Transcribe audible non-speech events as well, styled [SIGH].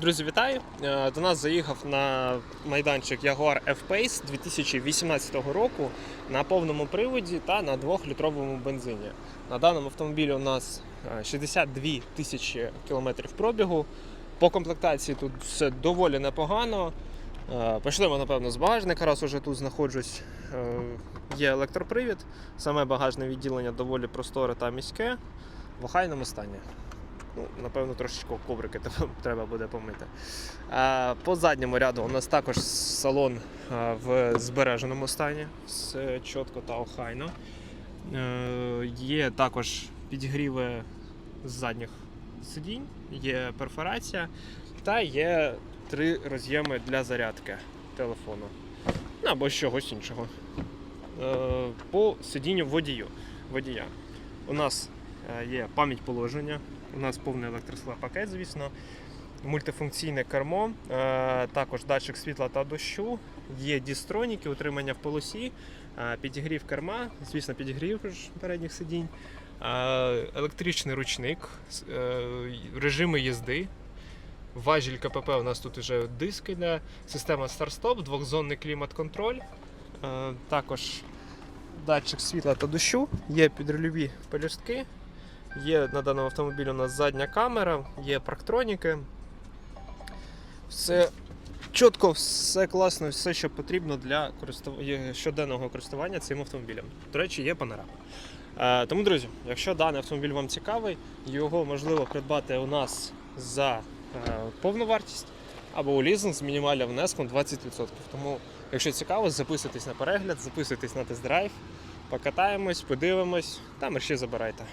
Друзі, вітаю! Е, До нас заїхав на майданчик Jaguar F-Pace 2018 року на повному приводі та на 2-літровому бензині. На даному автомобілі у нас е, 62 тисячі кілометрів пробігу. По комплектації тут все доволі непогано. Е, Почнемо, напевно, з багажника, раз уже тут знаходжусь. Е, Є електропривід, саме багажне відділення доволі просторе та міське, в охайному стані. Ну, напевно, трошечки коврики [LAUGHS] треба- буде помити. По задньому ряду у нас також салон в збереженому стані, все чітко та охайно. Е, є також підігріви з задніх сидінь, є перфорація та є три роз'єми для зарядки телефону ну, або чогось іншого. Е, по сидінню водію, водія. У нас е, є пам'ять положення, у нас повний електросклопакет, звісно, мультифункційне кермо, е, також датчик світла та дощу, є дістроніки, утримання в полосі, е, підігрів керма, звісно, підігрів передніх сидінь, е, електричний ручник, режими їзди. Важіль КПП у нас тут вже диск іде, система старт-стоп, двохзонний клімат-контроль. Також датчик світла та дощу, є підрульові пелюстки, є на даному автомобілі у нас задня камера, є парктроніки. Все чітко, все класно, все, що потрібно для користув- щоденного користування цим автомобілем. До речі, є панорама. Е, Тому, друзі, якщо даний автомобіль вам цікавий, його можливо придбати у нас за е, повну вартість або у лізинг з мінімальним внеском 20%. Тому, якщо цікаво, записуйтесь на перегляд, записуйтесь на тест-драйв, покатаємось, подивимось та мерщі забирайте.